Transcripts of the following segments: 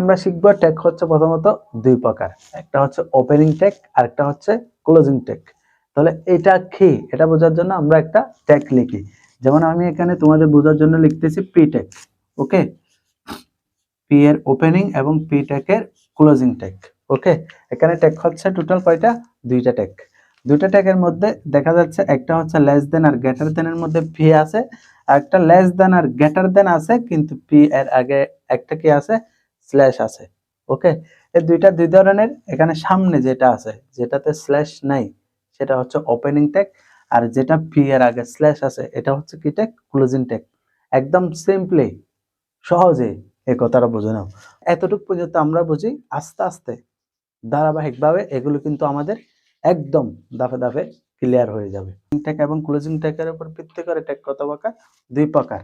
আমরা শিখব ট্যাগ হচ্ছে প্রথমত দুই প্রকার। একটা হচ্ছে ওপেনিং ট্যাগ আর একটা হচ্ছে ক্লোজিং ট্যাগ তাহলে এটা কি? এটা বোঝার জন্য আমরা একটা ট্যাগ লিখি। যেমন আমি এখানে তোমাদের বোঝার জন্য লিখতেছি পি ট্যাগ ওকে পি এর ওপেনিং এবং পি ট্যাগের ক্লোজিং ট্যাগ ওকে এখানে ট্যাগ হচ্ছে টোটাল কয়টা? দুইটা ট্যাগ দুইটা ট্যাগের মধ্যে দেখা যাচ্ছে একটা হচ্ছে লেস দেন আর গ্রেটার দেন এর মধ্যে পি আছে। একটা লেস দেন আর গ্রেটার দেন আছে, কিন্তু পি এর আগে একটা কি আছে? স্ল্যাশ আছে, ওকে? এই দুইটা দুই ধরনের এখানে সামনে যেটা আছে, যেটাতে স্ল্যাশ নাই, সেটা হচ্ছে ওপেনিং ট্যাগ আর যেটা পি এর আগে স্ল্যাশ আছে, এটা হচ্ছে কি ট্যাগ ক্লোজিং ট্যাগ একদম সিম্পলি সহজে এই কথাটা বুঝে নাও। এতটুকু পর্যন্ত আমরা বুঝি, আস্তে আস্তে, ধারাবাহিকভাবে এগুলো কিন্তু আমাদের একদম দাফে দাফে ক্লিয়ার হয়ে যাবে। ট্যাগ এবং ক্লোজিং ট্যাগের উপর ভিত্তি করে ট্যাগ কত প্রকার? দুই প্রকার।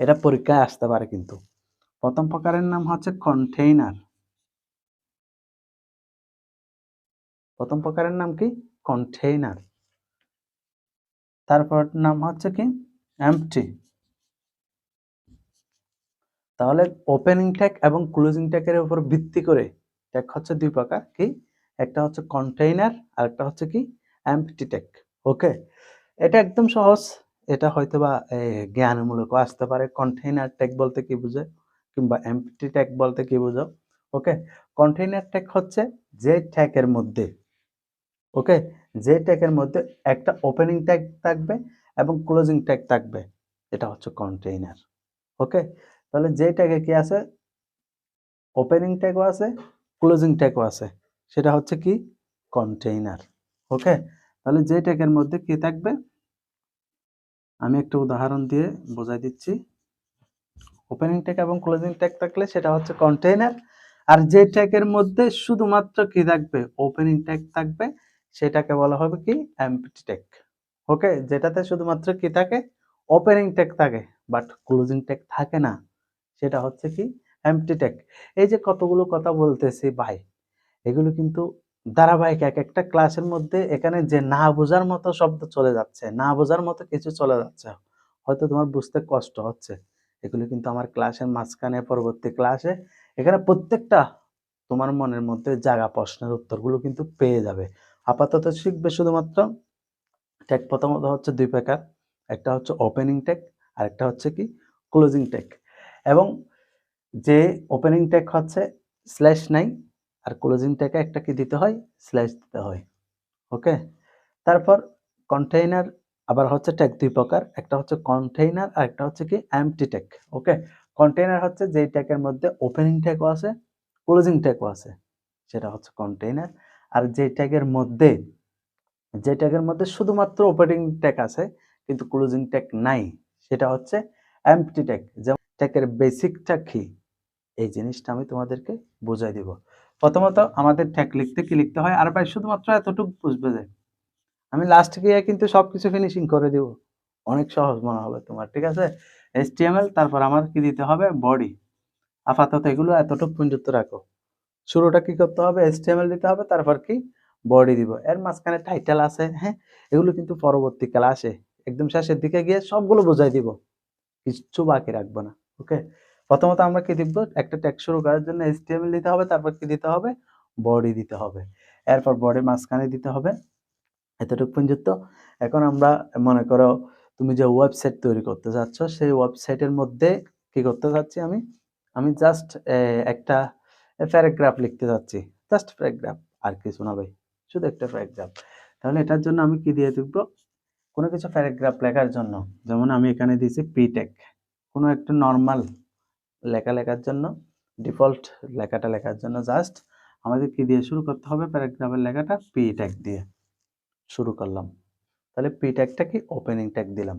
এটা পরীক্ষায় আসতে পারে কিন্তু। প্রথম প্রকারের নাম হচ্ছে কন্টেইনার প্রথম প্রকারের নাম কি? কন্টেইনার তারপর নাম হচ্ছে কি? এমটি তাহলে ওপেনিং ট্যাগ এবং ক্লোজিং ট্যাগের উপর ভিত্তি করে ট্যাগ হচ্ছে দুই প্রকার, কি? একটা হচ্ছে কন্টেইনার আর একটা হচ্ছে কি? এমটি ট্যাগ ওকে এটা একদম সহজ। এটা হয়তো বা জ্ঞানমূলক আসতে পারে। কন্টেইনার ট্যাগ বলতে কি বোঝায়? কিংবা এমটি ট্যাগ বলতে কি বোঝো? ওকে কন্টেইনার ট্যাগ হচ্ছে যে ট্যাগের মধ্যে। ওকে যে ট্যাগের মধ্যে একটা ওপেনিং ট্যাগ থাকবে এবং ক্লোজিং ট্যাগ থাকবে। এটা হচ্ছে কন্টেইনার ওকে তাহলে যে ট্যাগে কি আছে? ওপেনিং ট্যাগও আছে ক্লোজিং ট্যাগও আছে। সেটা হচ্ছে কি? কন্টেইনার ওকে তাহলে যে ট্যাগের মধ্যে কি থাকবে? আমি একটা উদাহরণ দিয়ে বোঝাই দিচ্ছি। ওপেনিং ট্যাগ এবং ক্লোজিং ট্যাগ থাকলে সেটা হচ্ছে কন্টেইনার আর যে ট্যাগের মধ্যে শুধুমাত্র কি থাকবে? ওপেনিং ট্যাগ থাকবে, সেটাকে বলা হবে কি? এমটি ট্যাগ ওকে যেটাতে শুধুমাত্র কি থাকে? ওপেনিং ট্যাগ থাকে বাট ক্লোজিং ট্যাগ থাকে না। সেটা হচ্ছে কি? এমটি ট্যাগ এই যে কতগুলো কথা বলতেছি ভাই, এগুলো কিন্তু ধারাবাহিক এক একটা ক্লাসের মধ্যে এখানে যে না বোঝার মতো শব্দ চলে যাচ্ছে, না বোঝার মতো কিছু চলে যাচ্ছে। হয়তো তোমার বুঝতে কষ্ট হচ্ছে। এগুলো কিন্তু আমার ক্লাসের মাঝখানে, পরবর্তী ক্লাসে এখানে প্রত্যেকটা তোমার মনের মধ্যে জাগা প্রশ্নের উত্তরগুলো কিন্তু পেয়ে যাবে। আপাতত শিখবে শুধুমাত্র ট্যাগ প্রথমত হচ্ছে দুই প্রকার, একটা হচ্ছে ওপেনিং ট্যাগ আর একটা হচ্ছে কি ক্লোজিং ট্যাগ এবং যে ওপেনিং ট্যাগ হচ্ছে স্ল্যাশ নাই আর ক্লোজিং ট্যাগে একটা কি দিতে হয়? স্ল্যাশ দিতে হয়। ওকে তারপর কন্টেইনার আবার হচ্ছে ট্যাগ দুই প্রকার, একটা হচ্ছে কন্টেইনার আর একটা হচ্ছে কি এমটি ট্যাগ ওকে কন্টেইনার হচ্ছে যেই ট্যাগের মধ্যে ওপেনিং ট্যাগও আছে ক্লোজিং ট্যাগও আছে, সেটা হচ্ছে কন্টেইনার আর যে ট্যাগের মধ্যে যে ট্যাগের মধ্যে শুধুমাত্র ওপেনিং ট্যাগ আছে, কিন্তু ক্লোজিং ট্যাগ নাই, সেটা হচ্ছে এমটি ট্যাগ যেমন ট্যাগের বেসিকটা কি? এই জিনিসটা আমি তোমাদেরকে বুঝাই দিব। প্রথমত আমাদের ট্যাগ লিখতে কি লিখতে হয়? আর ভাই, শুধুমাত্র এতটুকু বুঝবে যে আমি লাস্ট গিয়ে কিন্তু সবকিছু ফিনিশিং করে দিব। অনেক সহজ মনে হবে তোমার, ঠিক আছে? এসটিএমএল তারপর আমার কি দিতে হবে? বডি আপাতত এগুলো এতটুকু পর্যন্ত রাখো। শুরুটা কি করতে হবে? এসটিএমএল দিতে হবে, তারপর কি? বডি দিব। এর মাঝখানে টাইটেল আছে হ্যাঁ? এগুলো কিন্তু পরবর্তী ক্লাসে একদম শেষের দিকে গিয়ে সবগুলো বোঝাই দিব। কিচ্ছু বাকি রাখব না ওকে প্রথমত আমরা কি দিব? একটা ট্যাক্স শুরু করার জন্য এসটিএমএল দিতে হবে, তারপর কি দিতে হবে? বডি দিতে হবে। এরপর বডি মাঝখানে দিতে হবে। এতটুকু পর্যন্ত। এখন আমরা মনে করো তুমি যে ওয়েবসাইট তৈরি করতে চাচ্ছ, সেই ওয়েবসাইটের মধ্যে কি করতে চাচ্ছি আমি? আমি জাস্ট একটা প্যারাগ্রাফ লিখতে চাচ্ছি। জাস্ট প্যারাগ্রাফ আর কিছু না ভাই, শুধু একটা প্যারাগ্রাফ তাহলে এটার জন্য আমি কি দিয়ে দেবো? কোনো কিছু প্যারাগ্রাফ লেখার জন্য। যেমন আমি এখানে দিয়েছি পিটেক কোনো একটা নর্মাল লেখা লেখার জন্য ডিফল্ট লেখাটা লেখার জন্য জাস্ট আমাদের কি দিয়ে শুরু করতে হবে? প্যারাগ্রাফের লেখাটা পি ট্যাগ দিয়ে। শুরু করলাম। তাহলে পি ট্যাগটা কি ওপেনিং ট্যাগ দিলাম।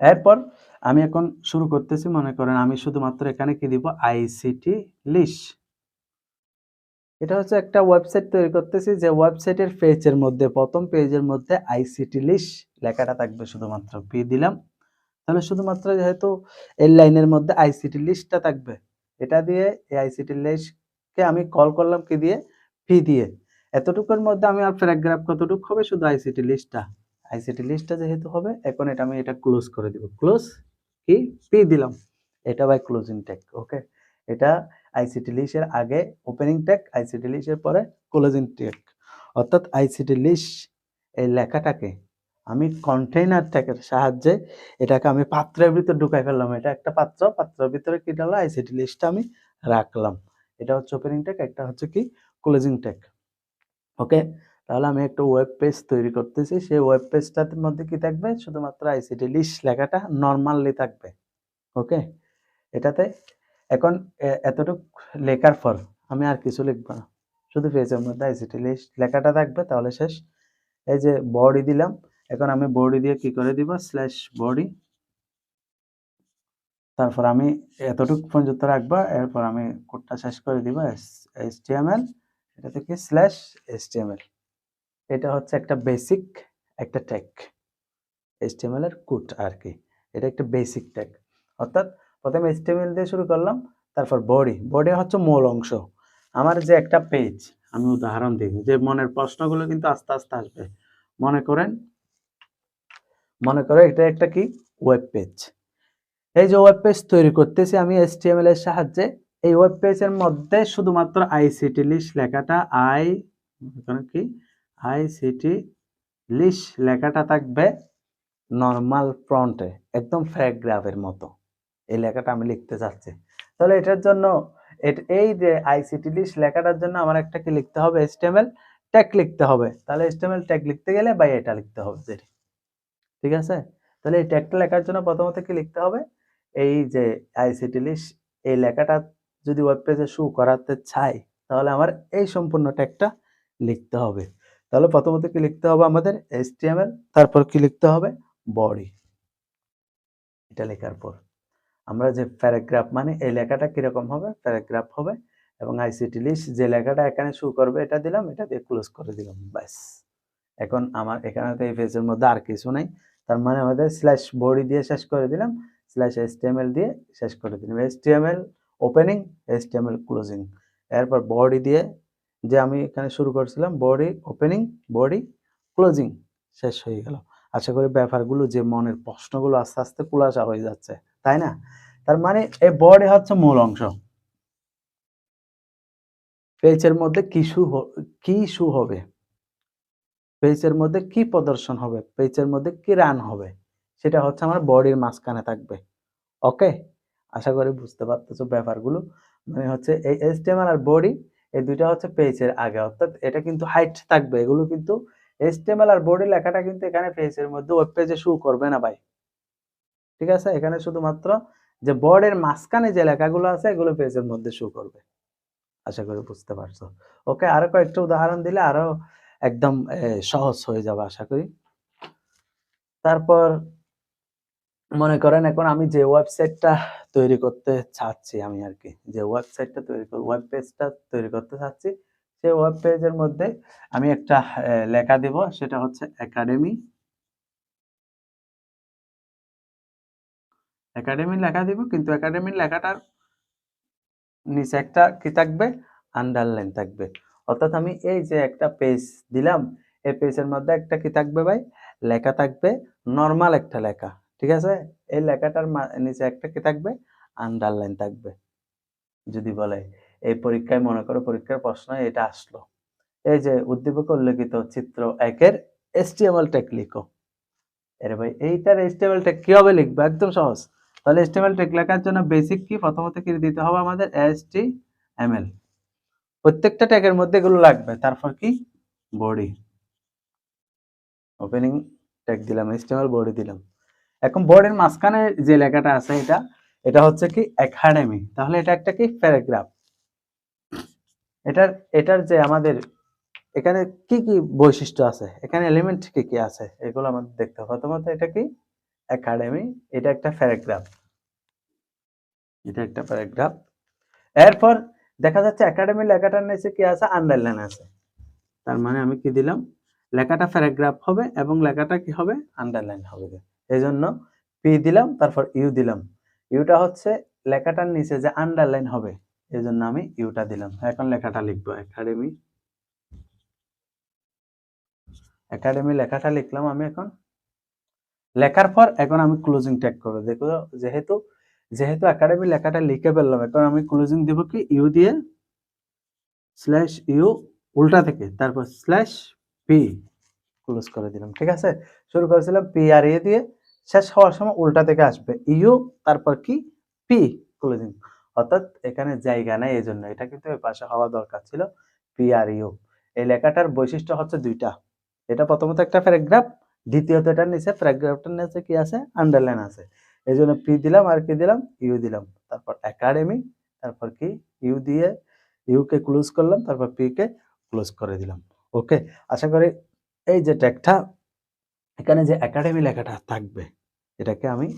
এরপর আমি এখন শুরু করতেছি, মনে করেন আমি শুধুমাত্র এখানে কি দিব? আইসিটি লিস্ট এটা হচ্ছে একটা ওয়েবসাইট তৈরি করতেছি, যে ওয়েবসাইটের পেজের মধ্যে, প্রথম পেজের মধ্যে আইসিটি লিস্ট লেখাটা থাকবে শুধুমাত্র পি দিলাম। তাহলে শুধুমাত্র যেহেতু এই লাইনের মধ্যে আইসিটি লিস্টটা থাকবে, এটা দিয়ে এই আইসিটি লিস্টকে আমি কল করলাম কি দিয়ে? পি দিয়ে। এতটুকুর মধ্যে আমি আর প্যারাগ্রাফ কতটুকু হবে? শুধু আইসিটি লিস্টটা আইসিটি লিস্টটা যেহেতু হবে, এখন এটা আমি এটা ক্লোজ করে দিব। ক্লোজ কি? পি দিলাম। এটা বাই ক্লোজিং ট্যাগ ওকে এটা আইসিটি লিস্টের আগে ওপেনিং ট্যাগ আইসিটি লিস্টের পরে ক্লোজিং ট্যাগ অর্থাৎ আইসিটি লিস্ট এই লেখাটাকে আমি কন্টেইনার ট্যাগের সাহায্যে এটাকে আমি পাত্রের ভিতর ঢুকাই ফেললাম। এটা একটা পাত্র, পাত্রের ভিতরে কি ডালা আইসিটি লিস্টটা আমি রাখলাম। এটা হচ্ছে ওপেনিং ট্যাগ একটা হচ্ছে কি? Closing tag okay? তাহলে আমি একটা ওয়েব পেজ তৈরি করতেছি। সেই ওয়েব পেজটার মধ্যে কি থাকবে? শুধুমাত্র আইসিটি লিস্ট লেখাটা নর্মালি থাকবে। ওকে? এটাতে এখন এতটুক লেখার পর আমি আর কিছু লিখব না। শুধু পেজের মধ্যে আইসিটি লিস্ট লেখাটা থাকবে, তাহলে শেষ। এই যে বডি দিলাম। এখন আমি বডি দিয়ে কি করে দিব? স্ল্যাশ বডি তারপর আমি এতটুকু পর্যন্ত রাখব। এরপর আমি কোডটা শেষ করে দিব এস টি এম এল এটা থেকে slash S T M L এটা হচ্ছে একটা বেসিক একটা ট্যাগ HTML এর কুট আর কি এটা একটা বেসিক ট্যাগ অর্থাৎ প্রথমে HTML দিয়ে শুরু করলাম, তারপর বডি বডি হচ্ছে মূল অংশ। আমার যে একটা পেজ আমি উদাহরণ দিই। যে মনের প্রশ্নগুলো কিন্তু আস্তে আস্তে আসবে। মনে করেন, মনে করো এটা একটা কি? ওয়েব পেজ এই যে ওয়েব পেজ তৈরি করতেছি আমি HTML এর সাহায্যে। এই ওয়েব পেজের মধ্যে শুধুমাত্র আইসিটি লিস্ট লেখাটা আই কি? আইসিটি লিস্ট লেখাটা থাকবে নর্মাল ফ্রন্টে একদম প্যারাগ্রাফের মতো। এই লেখাটা আমি লিখতে চাচ্ছি। তাহলে এটার জন্য এই যে আইসিটি লিস্ট লেখাটার জন্য আমার একটা কি লিখতে হবে? HTML ট্যাগ লিখতে হবে। তাহলে HTML ট্যাগ লিখতে গেলে বা এটা লিখতে হবে যেটি ঠিক আছে? তাহলে এই ট্যাগটা লেখার জন্য প্রথমত কি লিখতে হবে? এই যে আইসিটি লিস্ট এই লেখাটা যদি ওয়েব পেজে শু করাতে চাই, তাহলে আমার এই সম্পূর্ণ ট্যাগটা লিখতে হবে। তাহলে প্রথমত কি লিখতে হবে আমাদের? HTML, তারপর কি লিখতে হবে? বডি এটা লেখার পর। আমরা যে প্যারাগ্রাফ মানে এই লেখাটা কীরকম হবে? প্যারাগ্রাফ হবে এবং আইসিটি লিস্ট যে লেখাটা এখানে শু করবে, এটা দিলাম, এটা দিয়ে ক্লোজ করে দিলাম, ব্যাস। এখন আমার এখানে তো এই পেজের মধ্যে আর কিছু নাই। তার মানে আমাদের স্ল্যাশ বডি দিয়ে শেষ করে দিলাম স্ল্যাশ এসটিএমএল দিয়ে শেষ করে দিলাম। এসটিএমএল ওপেনিং এসটিএমএল ক্লোজিং এরপর বডি দিয়ে যে আমি এখানে শুরু করছিলাম বডি ওপেনিং বডি ক্লোজিং শেষ হয়ে গেল। আশা করি ব্যাপারগুলো যে মনের প্রশ্নগুলো আস্তে আস্তে খোলাসা হয়ে যাচ্ছে, তাই না? তার মানে এই বডি হচ্ছে মূল অংশ। পেজের মধ্যে কি শু কি শু হবে? পেজের মধ্যে কি প্রদর্শন হবে? পেজের মধ্যে কি রান হবে? সেটা হচ্ছে আমার বডির মাঝখানে থাকবে। ওকে আশা করি বুঝতে পারতেছো ব্যাপারগুলো। মানে হচ্ছে এই এসটিএমএল আর বডি এই দুইটা হচ্ছে পেজের আগে। অর্থাৎ এটা কিন্তু হাইট থাকবে। এগুলো কিন্তু এসটিএমএল আর বডি লেখাটা কিন্তু এখানে পেজের মধ্যে ওয়েব পেজে শু করবে না ভাই। ঠিক আছে? এখানে শুধুমাত্র যে বোর্ডের মাঝখানে যে লেখাগুলো আছে, এগুলো পেজের মধ্যে শো করবে। আশা করি বুঝতে পারছ। ওকে আরও কয়েকটা উদাহরণ দিলে আরও একদম সহজ হয়ে যাবে আশা করি। তারপর মনে করেন এখন আমি যে ওয়েবসাইটটা তৈরি করতে চাচ্ছি আমি আর কি যে ওয়েবসাইটটা তৈরি ওয়েব পেজটা তৈরি করতে চাচ্ছি, সেই ওয়েব পেজের মধ্যে আমি একটা লেখা দেব, সেটা হচ্ছে একাডেমি একাডেমি লেখা দিব, কিন্তু একাডেমির লেখাটার নিচে একটা কি থাকবে? আন্ডারলাইন থাকবে। অর্থাৎ আমি এই যে একটা পেজ দিলাম, এই পেজের মধ্যে একটা কি থাকবে ভাই? লেখা থাকবে নর্মাল একটা লেখা। ঠিক আছে? এই লেখাটার নিচে একটা কি থাকবে? আন্ডারলাইন থাকবে। যদি বলে, এই পরীক্ষায় মনে করো পরীক্ষার প্রশ্ন এটা আসলো। এই যে উদ্দীপক উল্লেখিত চিত্র একের এসটিএমএল ট্যাগ লিখো। আরে ভাই, এইটার এসটিএমএল ট্যাগ কীভাবে লিখব? একদম সহজ। তাহলে এসটিএমএল ট্যাগ লেখার জন্য বেসিক কি? প্রথমত কি দিতে হবে আমাদের? এসটিএমএল প্রত্যেকটা ট্যাগের মধ্যে এগুলো লাগবে। তারপর কি? বডি ওপেনিং ট্যাগ দিলাম এসটিএমএল বডি দিলাম। এখন বোর্ডের মাঝখানে যে লেখাটা আছে এটা এটা হচ্ছে কি একাডেমি তাহলে এটা একটা কি প্যারাগ্রাফ এটার এটার যে আমাদের এখানে কি কি বৈশিষ্ট্য আছে? এখানে এলিমেন্ট কি কি আছে? এগুলো আমাদের দেখতে হবে। প্রথমত এটা কি? একাডেমি এটা একটা প্যারাগ্রাফ এটা একটা প্যারাগ্রাফ এরপর দেখা যাচ্ছে একাডেমি লেখাটার নিচে কি আছে? আন্ডারলাইন আছে। তার মানে আমি কি দিলাম? লেখাটা প্যারাগ্রাফ হবে এবং লেখাটা কি হবে? আন্ডারলাইন হবে। এই জন্য পি দিলাম, তারপর ইউ দিলাম। ইউটা হচ্ছে লেখাটার নিচে যে আন্ডারলাইন হবে এই জন্য আমি ইউটা দিলাম। এখন লেখাটা লিখব একাডেমি একাডেমি লেখাটা লিখলাম আমি এখন। লেখার পর এখন আমি ক্লোজিং ট্যাগ করব। দেখো, যেহেতু যেহেতু একাডেমি লেখাটা লিখে ফেললাম, এখন আমি ক্লোজিং দিব কি? ইউ দিয়ে স্ল্যাশ ইউ, উল্টা থেকে, তারপর স্ল্যাশ পি। ক্লোজ করে দিলাম, ঠিক আছে? শুরু করেছিলাম পি আর এ দিয়ে, শেষ হওয়ার সময় উল্টা থেকে আসবে ইউ তারপর কি? পি ক্লোজিং অর্থাৎ এখানে জায়গা নেই এই জন্য এটা কিন্তু পাশে হওয়া দরকার ছিল পি আর ইউ এই লেখাটার বৈশিষ্ট্য হচ্ছে দুইটা। এটা প্রথমত একটা প্যারাগ্রাফ দ্বিতীয়ত এটার নিচে প্যারাগ্রাফটার নিচে কি আছে? আন্ডারলাইন আছে। এই জন্য পি দিলাম আর কি দিলাম? ইউ দিলাম। তারপর একাডেমি তারপর কি? ইউ দিয়ে ইউকে ক্লোজ করলাম, তারপর পি কে ক্লোজ করে দিলাম। ওকে আশা করি এই যে ট্যাগটা, এখানে যে একাডেমি লেখাটা থাকবে, এটাকে আমি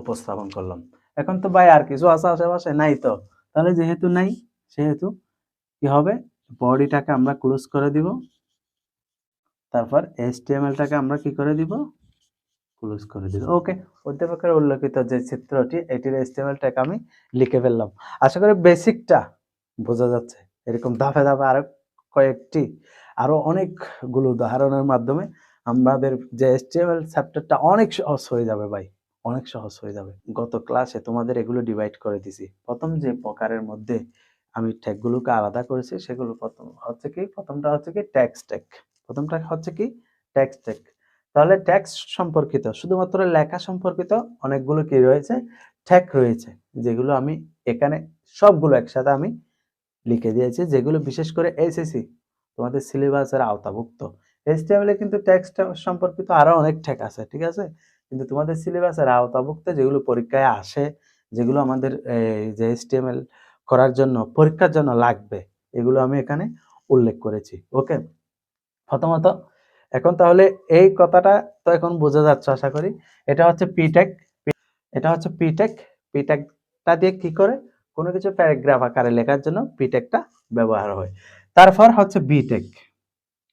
উপস্থাপন করলাম। এখন তো ভাই আর কিছু আছে আশেপাশে? নাই তো। তাহলে যেহেতু নাই, সেহেতু কি হবে? বডিটাকে আমরা ক্লোজ করে দিব। তারপর টাকে আমরা কি করে দিব? ক্লোজ করে দিব। ওকে অধ্যাপকের উল্লেখিত যে চিত্রটি, এটির ট্যাগ আমি লিখে ফেললাম। আশা করি বেসিকটা বোঝা যাচ্ছে। এরকম ধাপে ধাপে আরও কয়েকটি আরও অনেকগুলো উদাহরণের মাধ্যমে আমাদের যে HTML চ্যাপ্টারটা অনেক সহজ হয়ে যাবে ভাই, অনেক সহজ হয়ে যাবে। গত ক্লাসে তোমাদের এগুলো ডিভাইড করে দিছি। প্রথম যে প্রকারের মধ্যে আমি ট্যাগগুলোকে আলাদা করেছি, সেগুলো প্রথম হচ্ছে কি, প্রথমটা হচ্ছে কি ট্যাক্স ট্যাগ প্রথমটা হচ্ছে কি ট্যাক্স ট্যাগ তাহলে ট্যাক্স সম্পর্কিত, শুধুমাত্র লেখা সম্পর্কিত অনেকগুলো কি রয়েছে? ট্যাগ রয়েছে, যেগুলো আমি এখানে সবগুলো একসাথে আমি লিখে দিয়েছি, যেগুলো বিশেষ করে এসএসসি তোমাদের সিলেবাসের আওতাভুক্ত। HTML এ কিন্তু টেক্সট সম্পর্কিত আরও অনেক ঠেক আছে, ঠিক আছে? কিন্তু তোমাদের সিলেবাসের আওতাভুক্ত যেগুলো পরীক্ষায় আসে, যেগুলো আমাদের যে HTML করার জন্য, পরীক্ষার জন্য লাগবে, এগুলো আমি এখানে উল্লেখ করেছি ওকে প্রথমত, এখন তাহলে এই কথাটা তো এখন বোঝা যাচ্ছে, আশা করি। এটা হচ্ছে পিটেক এটা হচ্ছে পিটেক পিটেকটা দিয়ে কি করে? কোনো কিছু প্যারাগ্রাফ আকারে লেখার জন্য পিটেকটা ব্যবহার হয়। তারপর হচ্ছে বিটেক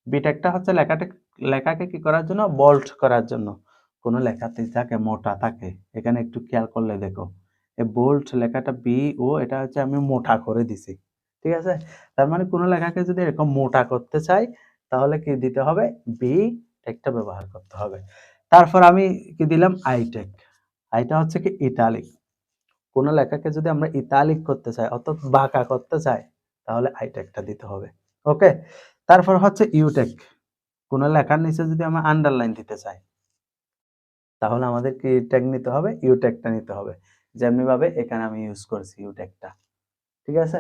বিটেকটা হচ্ছে লেখাটা, লেখাকে কি করার জন্য? বোল্ড করার জন্য। কোনো লেখাতে থাকে, মোটা থাকে। এখানে একটু খেয়াল করলে দেখো। এই বোল্ড লেখাটা বি ও এটা হচ্ছে আমি মোটা করে দিছি। ঠিক আছে? তার মানে কোনো লেখাকে যদি এরকম মোটা করতে চাই, তাহলে কি দিতে হবে? বি টেকটা ব্যবহার করতে হবে। তারপর আমি কি দিলাম? আইটেক আইটা হচ্ছে কি ইটালিক। কোনো লেখাকে যদি আমরা ইতালিক করতে চাই, অর্থাৎ বাঁকা করতে চাই তাহলে আইটেকটা দিতে হবে। ওকে তারপর হচ্ছে ইউটেক কোনো লেখার নিচে যদি আমরা আন্ডারলাইন দিতে চাই, তাহলে আমাদের কি ট্যাগ নিতে হবে? ইউটেকটা নিতে হবে। যেমনি ভাবে এখানে আমি ইউজ করছি ইউটেকটা ঠিক আছে?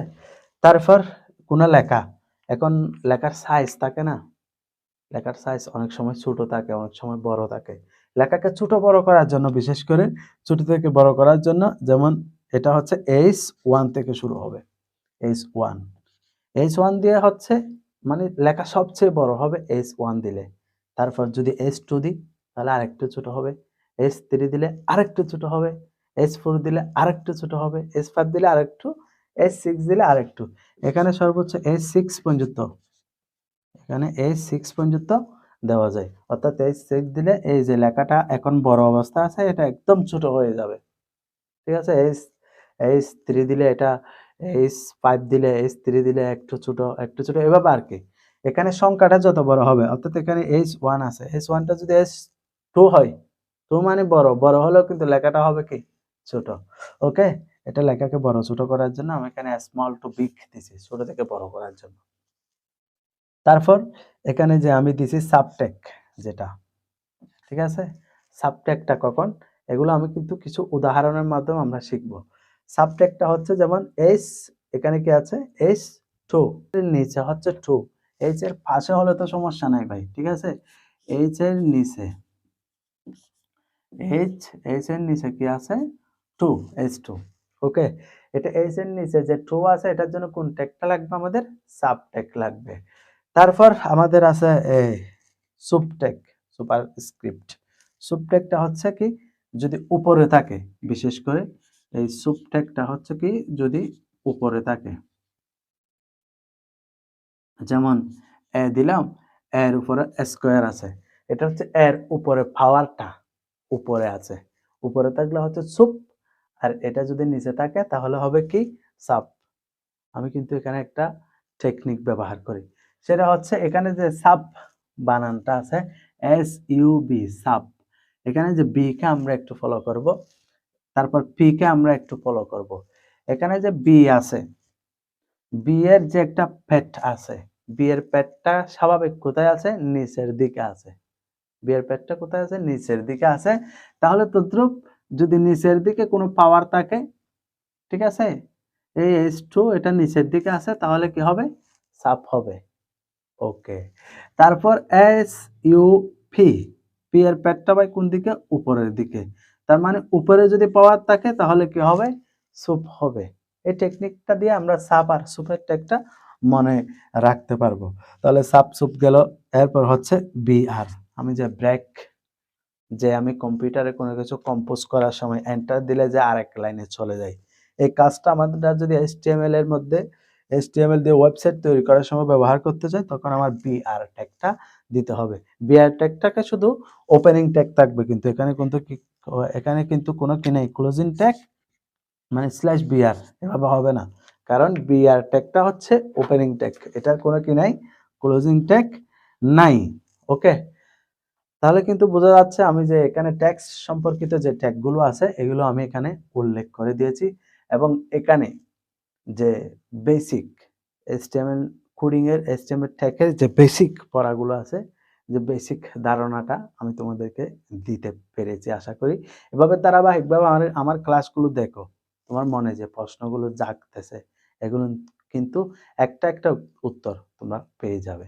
তারপর কোনো লেখা। এখন লেখার সাইজ থাকে না? লেখার সাইজ অনেক সময় ছোট থাকে, অনেক সময় বড় থাকে। লেখাকে ছোট বড় করার জন্য, বিশেষ করে ছোট থেকে বড় করার জন্য, যেমন এটা হচ্ছে এইচ ওয়ান থেকে শুরু হবে। এইচ ওয়ান এইচ ওয়ান দিয়ে হচ্ছে মানে লেখা সবচেয়ে বড় হবে এইচ ওয়ান দিলে। তারপর যদি এইচ টু দিই, তাহলে আরেকটু ছোট হবে। এইচ থ্রি দিলে আরেকটু ছোট হবে। এইচ ফোর দিলে আরেকটু ছোট হবে। এইচ ফাইভ দিলে আরেকটু। এইচ সিক্স দিলে আরেকটু। এখানে সর্বোচ্চ এইচ সিক্স পর্যন্ত। এখানে এইচ সিক্স পর্যন্ত দেওয়া যায়। অর্থাৎ এইচ সিক্স দিলে এই যে লেখাটা এখন বড় অবস্থা আছে, এটা একদম ছোট হয়ে যাবে। ঠিক আছে? এইচ এইচ থ্রি দিলে এটা এইচ ফাইভ দিলে, এইচ থ্রি দিলে একটু ছোট একটু ছোট, এভাবে আর কি। এখানে সংখ্যাটা যত বড় হবে, অর্থাৎ এখানে এইচ ওয়ান আছে, এইচ ওয়ানটা যদি এইচ টু হয় টু মানে বড় বড় হলেও কিন্তু লেখাটা হবে কি? ছোট। ওকে? এটা লেখাকে বড়, ছোট করার জন্য আমি এখানে স্মল টু বিগ দিছি, ছোট থেকে বড় করার জন্য। তারপর এখানে যে আমি দিছি সাবটেক যেটা, ঠিক আছে? সাবটেকটা কখন? এগুলো আমি কিন্তু কিছু উদাহরণের মাধ্যমে আমরা শিখব। সাবটেকটা হচ্ছে যেমন এইচ এখানে কি আছে? H two. নিচে হচ্ছে টু। এইচ এর পাশে হলে তো সমস্যা নাই ভাই, ঠিক আছে? এইচ এর নিচে। এইচ এইচ এর নিচে কি আছে? Two H two. ওকে? এটা এইচ এর নিচে যে টু আছে, এটার জন্য কোন ট্যাগটা লাগবে আমাদের? সাবটেক লাগবে। তারপর আমাদের আছে সুপটেক সুপার স্ক্রিপ্ট সুপটেকটা হচ্ছে কি, যদি উপরে থাকে, বিশেষ করে এই সুপটেকটা হচ্ছে কি যদি উপরে থাকে। যেমন, এ দিলাম, এর উপরে স্কোয়ার আছে। এটা হচ্ছে এর উপরে পাওয়ারটা উপরে আছে। উপরে থাকলে হচ্ছে সুপ আর এটা যদি নিচে থাকে তাহলে হবে কি সাপ আমি কিন্তু এখানে একটা টেকনিক ব্যবহার করি। সেটা হচ্ছে এখানে যে সাপ বানানটা আছে এস ইউ বি সাপ এখানে যে বি কে আমরা একটু ফলো করব। তারপর পি কে আমরা একটু ফলো করব। এখানে যে বি আছে বি এর যে একটা পেট আছে বি এর পেটটা স্বাভাবিক কোথায় আছে? নিচের দিকে আছে। বি এর পেটটা কোথায় আছে? নিচের দিকে আছে। তাহলে তদ্রুপ যদি নিচের দিকে কোনো পাওয়ার থাকে, ঠিক আছে? এই এইচ টু এটা নিচের দিকে আছে, তাহলে কি হবে? সাপ হবে। ওকে তারপর এস ইউ পি পি এর পেটটা ভাই কোন দিকে? উপরের দিকে। তার মানে উপরে যদি পাওয়ার থাকে, তাহলে কি হবে? সুপ হবে। এই টেকনিকটা দিয়ে আমরা সাপ আর সুপের টেকটা মনে রাখতে পারব। তাহলে সাপ সুপ গেল, এরপর হচ্ছে বি আর আমি যে ব্রেক যে আমি কম্পিউটারে কোনো কিছু কম্পোজ করার সময় এন্টার দিলে যে আরেক লাইনে চলে যায়। এই কাজটা আমাদের যদি HTML এর মধ্যে, HTML দিয়ে ওয়েবসাইট তৈরি করার সময় ব্যবহার করতে চাই, তখন আমার বিআর ট্যাগটা দিতে হবে। বিআর ট্যাগটাকে শুধু ওপেনিং ট্যাগ থাকবে, কিন্তু এখানে কিন্তু কি এখানে কিন্তু কোনো কি নেই? ক্লোজিং ট্যাগ মানে স্ল্যাশ বিআর এভাবে হবে না। কারণ বিআর ট্যাগটা হচ্ছে ওপেনিং ট্যাগ এটার কোনো কি নাই? ক্লোজিং ট্যাগ নাই ওকে তাহলে কিন্তু বোঝা যাচ্ছে আমি যে এখানে ট্যাক্স সম্পর্কিত যে ট্যাগগুলো আছে, এগুলো আমি এখানে উল্লেখ করে দিয়েছি। এবং এখানে যে বেসিক এসটিএমএল কোডিং এর এসটিএমএল ট্যাগের যে বেসিক পড়াগুলো আছে যে বেসিক ধারণাটা আমি তোমাদেরকে দিতে পেরেছি, আশা করি। এভাবে ধারাবাহিকভাবে আমার আমার ক্লাসগুলো দেখো, তোমার মনে যে প্রশ্নগুলো জাগতেছে, এগুলো কিন্তু একটা একটা উত্তর তোমরা পেয়ে যাবে।